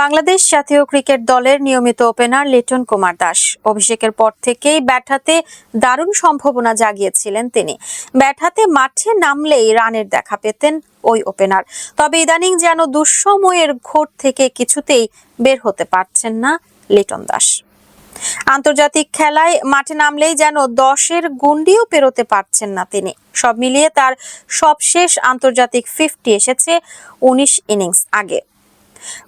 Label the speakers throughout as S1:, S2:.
S1: বাংলাদেশ জাতীয় ক্রিকেট দলের নিয়মিত ওপেনার লিটন কুমার দাস। অভিষেকের পর থেকেই ব্যাট হাতে দারুণ সম্ভাবনা জাগিয়েছিলেন তিনি। ব্যাট হাতে মাঠে নামলেই রানের দেখা পেতেন ওই ওপেনার। তবে ইদানিং যেন দুঃসময়ের ঘোর থেকে কিছুতেই বের হতে পারছেন না লিটন দাস। আন্তর্জাতিক খেলায় মাঠে নামলেই যেন দশের গুন্ডিও পেরোতে পারছেন না তিনি। সব মিলিয়ে তার সবশেষ আন্তর্জাতিক ফিফটি এসেছে উনিশ ইনিংস আগে।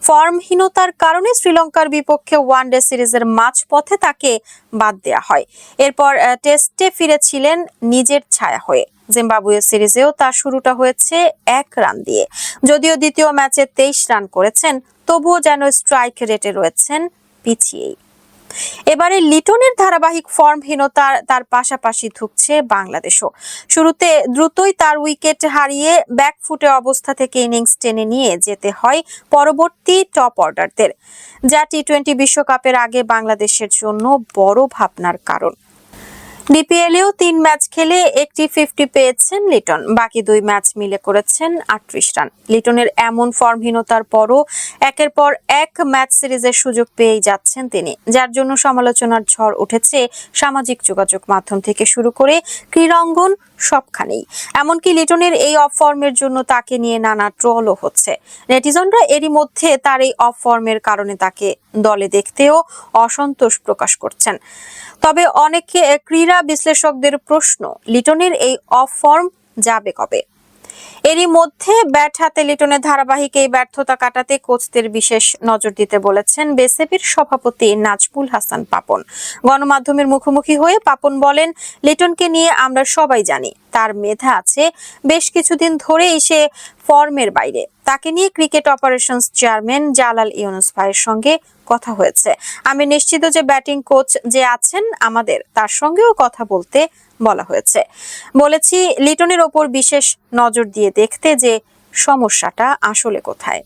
S1: ফর্মহীনতার কারণে শ্রীলঙ্কার বিপক্ষে ওয়ানডে সিরিজের মাঝপথে তাকে বাদ দেওয়া হয়। এরপর টেস্টে ফিরেছিলেন নিজের ছায়া হয়ে। জিম্বাবুয়ে সিরিজেও তার শুরুটা হয়েছে এক রান দিয়ে। যদিও দ্বিতীয় ম্যাচে তেইশ রান করেছেন, তবুও যেন স্ট্রাইক রেটে রয়েছেন পিছিয়েই। এবারে লিটনের ধারাবাহিক ফর্মহীনতা তার পাশাপাশি ধুকছে বাংলাদেশও। শুরুতে দ্রুতই তার উইকেট হারিয়ে ব্যাকফুটে অবস্থা থেকে ইনিংস টেনে নিয়ে যেতে হয় পরবর্তী টপ অর্ডারদের যা টি টোয়েন্টি বিশ্বকাপের আগে বাংলাদেশের জন্য বড় ভাবনার কারণ। ডিপিএলেও তিন ম্যাচ খেলে একটি ফিফটি পেয়েছেন লিটন। বাকি দুই ম্যাচ মিলে করেছেন আটত্রিশ রান। লিটনের এমন ফর্মহীনতার পরও একের পর এক ম্যাচ সিরিজের সুযোগ পেয়েই যাচ্ছেন তিনি, যার জন্য সমালোচনার ঝড় উঠেছে সামাজিক যোগাযোগ মাধ্যম থেকে শুরু করে ক্রীড়াঙ্গন সবখানেই। এমনকি লিটনের এই অফ ফর্মের জন্য তাকে নিয়ে নানা ট্রলও হচ্ছে। নেটিজনরা এরই মধ্যে তার এই অফ ফর্মের কারণে তাকে দলে দেখতেও অসন্তোষ প্রকাশ করছেন। তবে অনেকে ক্রীড়া বিশ্লেষকদের প্রশ্ন, লিটনের এই অফ ফর্ম যাবে কবে? এরই মধ্যে ব্যাট হাতে লিটনের ধারাবাহিক এই ব্যর্থতা কাটাতে কোচদের বিশেষ নজর দিতে বলেছেন বেসিবির সভাপতি নাজমুল হাসান পাপন। গণমাধ্যমের মুখোমুখি হয়ে পাপন বলেন, লিটনকে নিয়ে আমরা সবাই জানি, তার মেধা আছে। বেশ কিছুদিন ধরেই সে ফর্মের বাইরে। তাকে নিয়ে cricket operations chairman Jalal Yunus ভাইয়ের সঙ্গে কথা হয়েছে। আমি নিশ্চিত যে ব্যাটিং কোচ যে আছেন আমাদের, তার সঙ্গেও কথা বলতে বলা হয়েছে। বলেছি, লিটনের ওপর বিশেষ নজর দিয়ে দেখতে যে সমস্যাটা আসলে কোথায়।